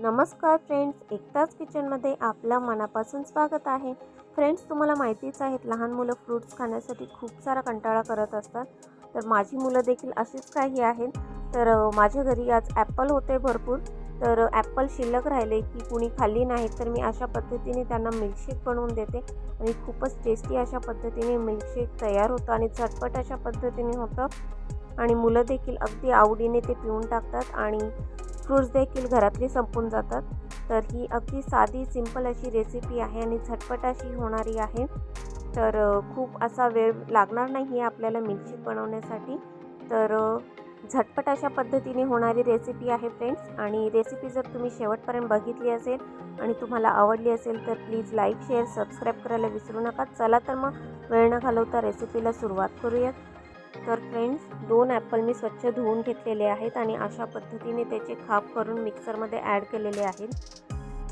नमस्कार फ्रेंड्स एकताच किचनमध्ये आपलं मनापासून स्वागत आहे. फ्रेंड्स तुम्हाला माहितीच आहेत लहान मुलं फ्रूट्स खाण्यासाठी खूप सारा कंटाळा करत असतात. तर माझी मुलं देखील अशीच काही आहेत. तर माझ्या घरी आज ॲपल होते भरपूर. तर ॲपल शिल्लक राहिले की कुणी खाल्ली नाहीत तर मी अशा पद्धतीने त्यांना मिल्कशेक बनवून देते. आणि खूपच टेस्टी अशा पद्धतीने मिल्कशेक तयार होतं आणि झटपट अशा पद्धतीने होतं. आणि मुलं देखील अगदी आवडीने ते पिऊन टाकतात आणि फ्रूट्स देखील घरातले संपून जातात. तर ही अगदी साधी सिंपल अशी रेसिपी आहे आणि झटपट अशी होणारी आहे. तर खूप असा वेळ लागणार नाही आहे आपल्याला मिरची बनवण्यासाठी. तर झटपट अशा पद्धतीने होणारी रेसिपी आहे फ्रेंड्स आणि रेसिपी जर तुम्ही शेवटपर्यंत बघितली असेल आणि तुम्हाला आवडली असेल तर प्लीज लाईक शेअर सबस्क्राईब करायला विसरू नका. चला तर मग वेळ न घालवता रेसिपीला सुरुवात करूयात. तर फ्रेंड्स दोन ॲपल मी स्वच्छ धुवून घेतलेले आहेत आणि अशा पद्धतीने त्याचे खाप करून मिक्सरमध्ये ॲड केलेले आहेत.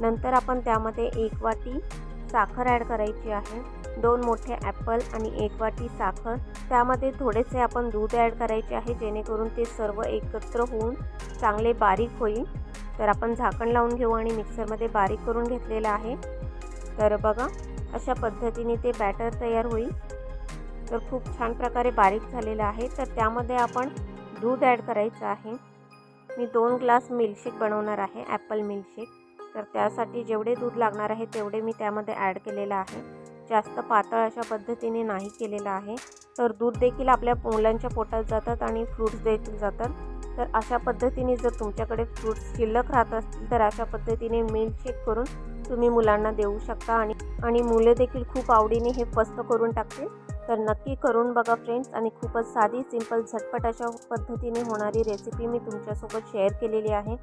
नंतर आपण त्यामध्ये एक वाटी साखर ॲड करायची आहे. दोन मोठे ॲपल आणि एक वाटी साखर. त्यामध्ये थोडेसे आपण दूध ॲड करायचे आहे जेणेकरून ते सर्व एकत्र होऊन चांगले बारीक होईल. तर आपण झाकण लावून घेऊ आणि मिक्सरमध्ये बारीक करून घेतलेलं आहे. तर बघा अशा पद्धतीने ते बॅटर तयार होईल. तर खूप छान प्रकारे बारीक झालेलं आहे तर त्यामध्ये आपण दूध ॲड करायचं आहे. मी दोन ग्लास मिल्कशेक बनवणार आहे ॲपल मिल्कशेक तर त्यासाठी जेवढे दूध लागणार आहे तेवढे मी त्यामध्ये ॲड केलेलं आहे. जास्त पातळ अशा पद्धतीने नाही केलेलं आहे. तर दूध देखील आपल्या मुलांच्या पोटात जातात आणि फ्रूट्स देखील जातात. तर अशा पद्धतीने जर तुमच्याकडे फ्रूट्स शिल्लक राहत असतील तर अशा पद्धतीने मिल्कशेक करून तुम्ही मुलांना देऊ शकता. आणि आणि मुले देखील खूप आवडीने हे फस्त करून टाकतील. तर नक्की करून बघा फ्रेंड्स आणि खूपच साधी सिंपल झटपट अशा पद्धतीने होणारी रेसिपी मी तुमच्यासोबत शेअर केलेली आहे.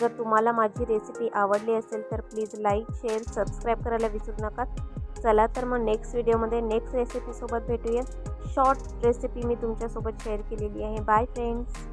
जर तुम्हाला माझी रेसिपी आवडली असेल तर प्लीज लाईक शेअर सबस्क्राईब करायला विसरू नका. चला तर मग नेक्स्ट व्हिडिओमध्ये नेक्स्ट रेसिपीसोबत भेटूया. शॉर्ट रेसिपी मी तुमच्यासोबत शेअर केलेली आहे. Bye friends